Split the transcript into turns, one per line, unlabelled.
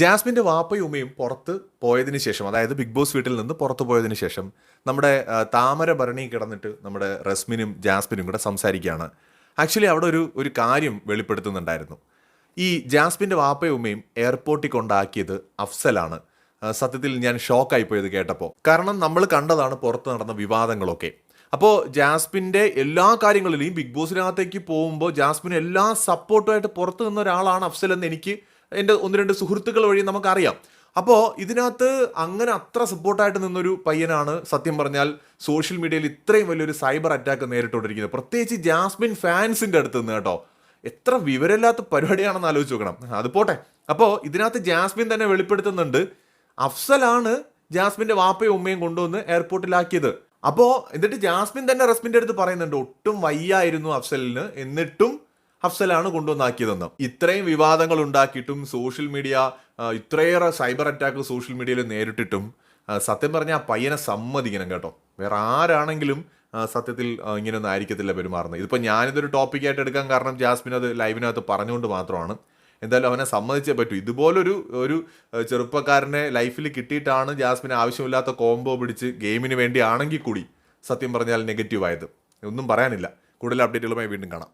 ജാസ്മിന്റെ വാപ്പയും ഉമ്മയും പുറത്ത് പോയതിന് ശേഷം അതായത് ബിഗ് ബോസ് വീട്ടിൽ നിന്ന് പുറത്ത് പോയതിന് ശേഷം നമ്മുടെ താമര ഭരണി കിടന്നിട്ട് നമ്മുടെ റസ്മിനും ജാസ്മിനും കൂടെ സംസാരിക്കുകയാണ്. ആക്ച്വലി അവിടെ ഒരു ഒരു കാര്യം വെളിപ്പെടുത്തുന്നുണ്ടായിരുന്നു. ഈ ജാസ്മിന്റെ വാപ്പയും ഉമ്മയും എയർപോർട്ടിൽ കൊണ്ടാക്കിയത് അഫ്സലാണ്. സത്യത്തിൽ ഞാൻ ഷോക്കായി പോയത് കേട്ടപ്പോൾ കാരണം നമ്മൾ കണ്ടതാണ് പുറത്ത് നടന്ന വിവാദങ്ങളൊക്കെ. അപ്പോൾ ജാസ്മിന്റെ എല്ലാ കാര്യങ്ങളിലും ബിഗ് ബോസിനകത്തേക്ക് പോകുമ്പോൾ ജാസ്മിന് എല്ലാ സപ്പോർട്ടുമായിട്ട് പുറത്ത് നിന്ന ഒരാളാണ് അഫ്സൽ എന്ന് എനിക്ക് എന്റെ ഒന്ന് രണ്ട് സുഹൃത്തുക്കൾ വഴി നമുക്കറിയാം. അപ്പോൾ ഇതിനകത്ത് അങ്ങനെ അത്ര സപ്പോർട്ടായിട്ട് നിന്നൊരു പയ്യനാണ് സത്യം പറഞ്ഞാൽ സോഷ്യൽ മീഡിയയിൽ ഇത്രയും വലിയൊരു സൈബർ അറ്റാക്ക് നേരിട്ടുകൊണ്ടിരിക്കുന്നത്. പ്രത്യേകിച്ച് ജാസ്മിൻ ഫാൻസിന്റെ അടുത്ത് നിന്ന് കേട്ടോ. എത്ര വിവരമില്ലാത്ത പരിപാടിയാണെന്ന് ആലോചിച്ച് നോക്കണം. അത് പോട്ടെ. അപ്പോൾ ഇതിനകത്ത് ജാസ്മിൻ തന്നെ വെളിപ്പെടുത്തുന്നുണ്ട്. അഫ്സലാണ് ജാസ്മിന്റെ വാപ്പയും ഉമ്മയും കൊണ്ടുവന്ന് എയർപോർട്ടിലാക്കിയത് അപ്പോൾ എന്നിട്ട് ജാസ്മിൻ തന്നെ റസ്മിന്റെ അടുത്ത് പറയുന്നുണ്ട് ഒട്ടും വയ്യായിരുന്നു അഫ്സലിന്. എന്നിട്ടും അഫ്സലാണ് കൊണ്ടുവന്നാക്കിയതെന്ന്. ഇത്രയും വിവാദങ്ങൾ ഉണ്ടാക്കിയിട്ടും സോഷ്യൽ മീഡിയ ഇത്രയേറെ സൈബർ അറ്റാക്ക് സോഷ്യൽ മീഡിയയിൽ നേരിട്ടിട്ടും സത്യം പറഞ്ഞാൽ ആ പയ്യനെ സമ്മതിക്കണം കേട്ടോ. വേറെ ആരാണെങ്കിലും സത്യത്തിൽ ഇങ്ങനെയൊന്നും ആയിരിക്കത്തില്ല പെരുമാറുന്നത്. ഇതിപ്പോൾ ഞാനിതൊരു ടോപ്പിക്കായിട്ട് എടുക്കാൻ കാരണം ജാസ്മിൻ അത് ലൈവിനകത്ത് പറഞ്ഞുകൊണ്ട് മാത്രമാണ്. എന്തായാലും അവനെ സമ്മതിച്ചേ പറ്റൂ. ഇതുപോലൊരു ഒരു ചെറുപ്പക്കാരനെ ലൈഫിൽ കിട്ടിയിട്ടാണ് ജാസ്മിൻ ആവശ്യമില്ലാത്ത കോംബോ പിടിച്ച് ഗെയിമിന് വേണ്ടി ആണെങ്കിൽ കൂടി സത്യം പറഞ്ഞാൽ നെഗറ്റീവ് ആയത് ഒന്നും പറയാനില്ല. കൂടുതൽ അപ്ഡേറ്റുകളുമായി വീണ്ടും കാണാം.